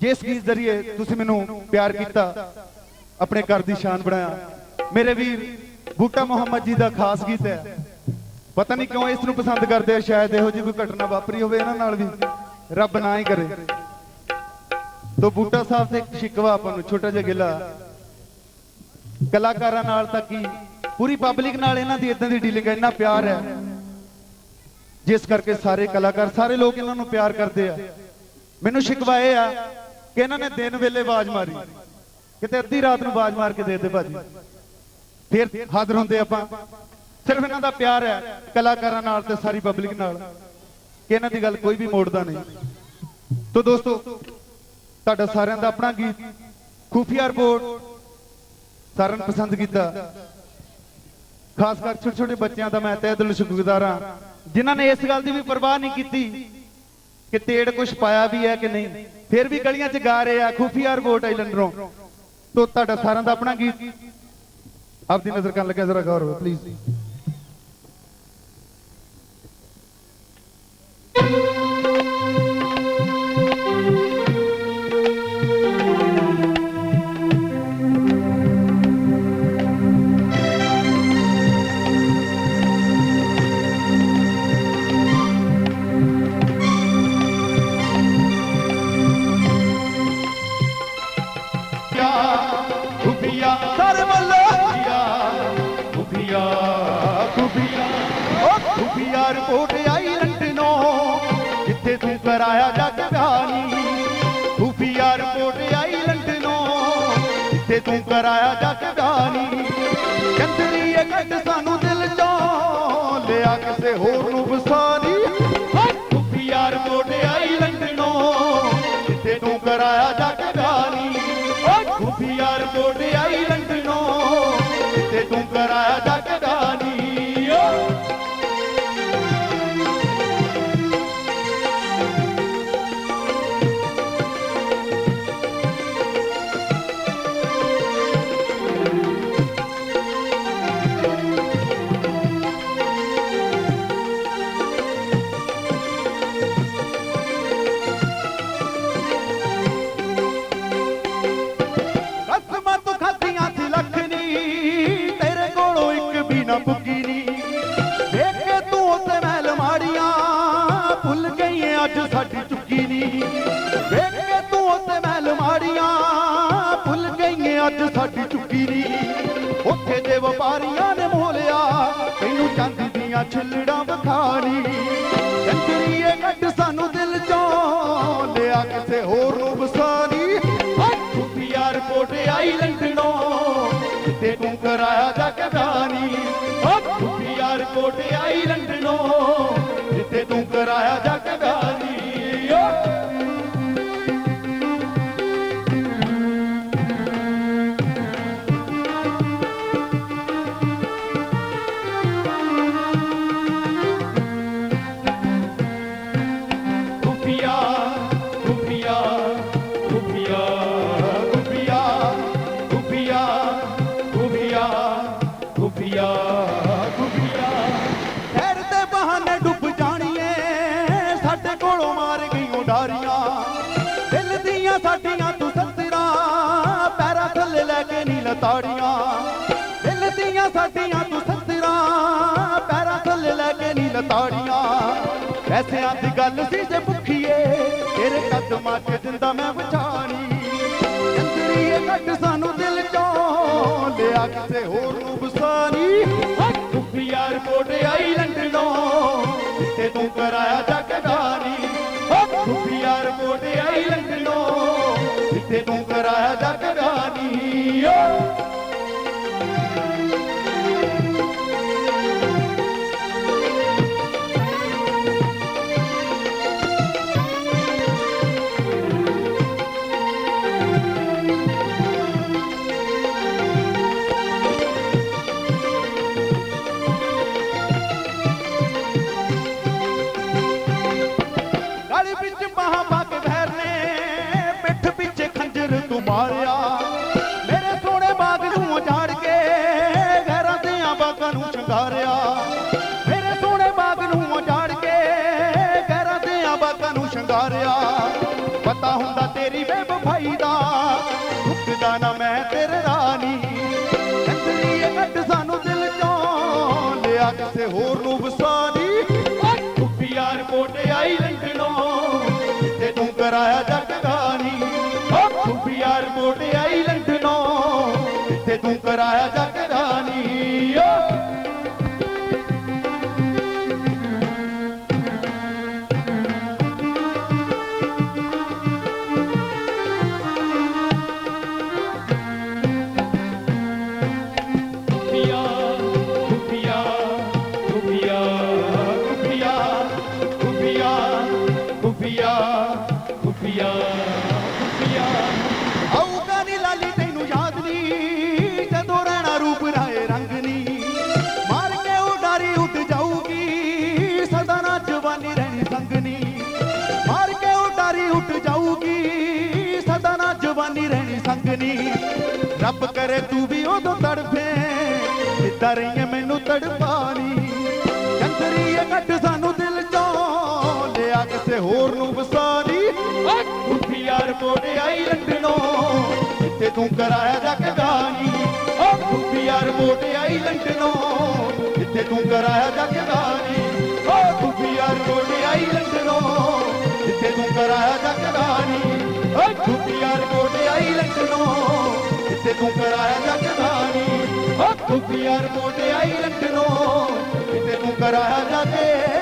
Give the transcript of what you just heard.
ਜਿਸ ਗੀਤ ਜ਼ਰੀਏ ਤੁਸੀਂ ਮੈਨੂੰ ਪਿਆਰ ਕੀਤਾ, ਆਪਣੇ ਘਰ ਦੀ ਸ਼ਾਨ ਬਣਾਇਆ। ਮੇਰੇ ਵੀਰ, ਬੂਟਾ ਮੁਹੰਮਦ ਜੀ ਦਾ ਖਾਸ ਗੀਤ ਹੈ। ਪਤਾ ਨਹੀਂ ਕਿਉਂ ਇਸ ਨੂੰ ਪਸੰਦ ਕਰਦੇ ਆ, ਸ਼ਾਇਦ ਇਹੋ ਜਿਹੀ ਕੋਈ ਘਟਨਾ ਵਾਪਰੀ ਹੋਵੇ ਇਹਨਾਂ ਨਾਲ ਵੀ। ਰੱਬ ਨਾ ਹੀ ਕਰੇ। ਤੋ ਬੂਟਾ ਸਾਹਿਬ ਤੇ ਇੱਕ ਸ਼ਿਕਵਾ ਆਪਾਂ ਨੂੰ, ਛੋਟਾ ਜਿਹਾ ਗਿਲਾ। ਕਲਾਕਾਰਾਂ ਨਾਲ ਤਾਂ ਕੀ? ਪੂਰੀ ਪਬਲਿਕ ਨਾਲ ਇਹਨਾਂ ਦੀ ਇਦਾਂ ਦੀ ਡੀਲਿੰਗ ਹੈ, ਇੰਨਾ ਪਿਆਰ ਹੈ। ਜਿਸ ਕਰਕੇ ਸਾਰੇ ਕਲਾਕਾਰ, ਸਾਰੇ ਲੋਕ ਇਹਨਾਂ ਨੂੰ ਪਿਆਰ ਕਰਦੇ ਆ। ਮੈਨੂੰ ਸ਼ਿਕਵਾ ਇਹ ਆ ਕਿ ਇਹਨਾਂ ਨੇ ਦਿਨ ਵੇਲੇ ਆਵਾਜ਼ ਮਾਰੀ। ਕਿਤੇ ਅੱਧੀ ਰਾਤ ਨੂੰ ਆਵਾਜ਼ ਮਾਰ ਕੇ ਦੇ ਦੇ ਭਾਜੀ। ਫਿਰ ਹਾਜ਼ਰ ਹੁੰਦੇ ਆਪਾਂ। ਸਿਰਫ ਇਹਨਾਂ ਦਾ ਪਿਆਰ ਹੈ ਕਲਾਕਾਰਾਂ ਨਾਲ ਤੇ ਸਾਰੀ ਪਬਲਿਕ ਨਾਲ ਕਿ ਇਹਨਾਂ ਦੀ ਗੱਲ ਕੋਈ ਵੀ ਮੋੜਦਾ ਨਹੀਂ। ਤੋ ਦੋਸਤੋ, ਤੁਹਾਡਾ ਸਾਰਿਆਂ ਦਾ ਆਪਣਾ ਗੀਤ, ਖੂਫੀਆ ਰਿਪੋਰਟ, ਸਾਰਿਆਂ ਨੂੰ ਪਸੰਦ ਕੀਤਾ। ਖਾਸ ਕਰ ਛੋਟੇ ਛੋਟੇ ਬੱਚਿਆਂ ਦਾ ਮੈਂ ਤਹਿ ਦਿਲੋਂ ਸ਼ੁਕਰਗੁਜ਼ਾਰ ਹਾਂ, ਜਿਨ੍ਹਾਂ ਨੇ ਇਸ ਗੱਲ ਦੀ ਵੀ ਪਰਵਾਹ ਨਹੀਂ ਕੀਤੀ ਕਿ ਤੇੜ ਕੁਛ ਪਾਇਆ ਵੀ ਹੈ ਕਿ ਨਹੀਂ? ਫਿਰ ਵੀ ਗਲੀਆਂ 'ਚ ਗਾ ਰਹੇ ਆ ਖੂਫੀਆ ਰਿਪੋਰਟ ਆਈਲੈਂਡਰੋਂ। ਤੋ ਤੁਹਾਡਾ ਸਾਰਿਆਂ ਦਾ ਆਪਣਾ ਗੀਤ। ਆਪਦੀ ਨਜ਼ਰ ਕਰਨ ਲੱਗਿਆ, ਜ਼ਰਾ ਗੌਰ ਪਲੀਜ਼ ਜਿੱਥੇ ਤੂੰ ਕਰਾਇਆ ਜੱਗ ਬਿਆਨੀ ਖੂਫੀਆ ਰਿਪੋਰਟ ਆਈ ਲੰਡਨੋਂ, ਜਿੱਥੇ ਤੂੰ ਕਰਾਇਆ ਜੱਗ ਬਿਆਨੀ ਚੰਦਰੀ ਇਹ ਕੱਢ ਸਾਨੂੰ ਦਿਲ ਚੋਂ ਲਿਆ ਕਿਸੇ ਹੋਰ ਨੂੰ ਵਸਾਨੀ ਖੂਫੀਆ ਰਿਪੋਰਟ ਆਈ ਲੰਡਨੋਂ, ਜਿੱਥੇ ਤੂੰ ਕਰਾਇਆ ਜੱਗ ਬਿਆਨੀ ਖੂਫੀਆ ਰਿਪੋਰਟ ਆਈ ਲੰਡਨੋਂ, ਜਿੱਥੇ ਤੂੰ ਕਰਾਇਆ ਜੱਗ ਛੱਲੜਾ ਬਖਾਰੀ ਕੰਜਰੀਏ ਕੱਢ ਸਾਨੂੰ ਦਿਲ ਚੋਂ ਲਿਆ ਕਿਸੇ ਹੋਰ ਨੂੰ ਬਸਾਰੀ ਹੱਥੀ ਯਾਰ ਕੋਟੇ ਆਈ ਲੰਡਨੋਂ ਤੇ ਤੂੰ ਕਰਾਇਆ ਜਾ ਕੇ ਬਿਆਨੀ। ਹੱਥੀ ਯਾਰ ਕੋਟੇ ਆਈ ਲੰਡਨੋਂ ਤੇ ਤੂੰ ਕਰਾਇਆ ਜਾ ਕੇ ਦਿਲ ਦੀਆਂ ਸਾਡੀਆਂ ਤੂੰ ਸੰਤਰਾ ਪੈਰਾਂ ਥੱਲੇ ਲੈ ਕੇ ਨੀ ਲਤਾੜੀਆਂ ਪੈਸਿਆਂ ਦੀ ਗੱਲ ਸੀ ਜੇ ਭੁੱਖੀਏ ਤੇਰੇ ਕਦਮਾਂ 'ਚ ਜਿੰਦਾ ਮੈਂ ਵਿਚਾਰੀ। ਚੰਦਰੀਏ ਕੱਢ ਸਾਨੂੰ ਦਿਲ ਚੋਂ ਲਿਆ ਕਿਸੇ ਹੋਰ ਨੂੰ ਵਸਾਨੀ ਖੁਫੀਆ ਰਿਪੋਰਟ ਆਈ ਲੰਡਨੋਂ ਤੇ ਤੂੰ ਕਰਾਇਆ ਜੱਗ ਬਿਆਨੀ ਖੁਫੀਆ ਰਿਪੋਰਟ ਆਈ ਲੰਡਨੋਂ ਤੇ ਤੂੰ ਕਰਾਇਆ ਜੱਗ Yeah. ਬਾਗਾਂ ਨੂੰ ਸ਼ਿੰਗਾਰਿਆ ਮੇਰੇ ਸੋਹਣੇ ਬਾਗ ਨੂੰ ਉਜਾੜ ਕੇ ਘਰਾਂ ਦੇ ਬਾਗਾਂ ਨੂੰ ਸ਼ਿੰਗਾਰਿਆ। ਪਤਾ ਹੁੰਦਾ ਤੇਰੀ ਬੇਵਫਾਈ ਦਾ ਰੁਕਦਾ ਨਾ ਮੈਂ ਤੇਰੇ ਰਾਣੀ। ਚੰਦਰੀਏ ਕੱਢ ਸਾਨੂੰ ਦਿਲ ਚੋਂ ਲਿਆ ਕਿਸੇ ਹੋਰ ਨੂੰ ਵਸਾਰੀ। ਕੁੱਪੀ ਯਾਰ ਕੋਟੇ ਆਈ ਲੰਡਨੋਂ ਤੇ ਤੂੰ ਕਰਾਇਆ ਜੱਗ ਗਾਨੀ ਕੁੱਪੀ ਯਾਰ ਕੋਟੇ ਆਈ ਲੰਡਨੋਂ ਤੇ ਤੂੰ ਕਰਾਇਆ ਜੱਗ ਰਹਿਣੀ ਮਾਰ ਕੇ ਉਡਾਰੀ ਉੱਡ ਜਾਊਗੀ, ਸਦਾ ਨਾ ਜਵਾਨੀ ਰਹਿਣੀ ਸੰਗਨੀ। ਰੱਬ ਕਰੇ ਤੂੰ ਵੀ ਉਦੋਂ ਤੜਫੇ ਜਿੱਦਾਂ ਰਹੀ ਮੈਨੂੰ ਤੜਪਾਣੀ। ਚੰਦਰੀਏ ਕੱਢ ਸਾਨੂੰ ਦਿਲ ਚੋਂ, ਲਿਆ ਕਿਸੇ ਹੋਰ ਨੂੰ ਵਸਾਰੀ ਕੁੱਫੀ ਯਾਰ ਮੋੜੇ ਆਈ ਲੰਡਨੋਂ, ਜਿੱਥੇ ਤੂੰ ਕਰਾਇਆ ਜੱਗ ਗਾਨੀ ਓ ਕੁੱਫੀ ਯਾਰ ਮੋੜੇ ਆਈ ਲੰਡਨੋਂ, ਜਿੱਥੇ ਤੂੰ ਕਰਾਇਆ ਜੱਗ ਗਾਨੀ ਓ ਤੂੰ ਕਰਾਇਆ ਜਗਦਾਨੀ ਓਏ ਖੁੱਟੀਆਂ ਰਿਪੋਰਟ ਆਈ ਲੰਡਨੋਂ। ਜਿੱਥੇ ਤੂੰ ਕਰਾਇਆ ਜਗਦਾਨੀ ਓ ਖੁੱਟੀਆਂ ਰਿਪੋਰਟ ਆਈ ਲੰਡਨੋਂ। ਜਿੱਥੇ ਤੂੰ ਕਰਾਇਆ ਜਗਦਾਨੀ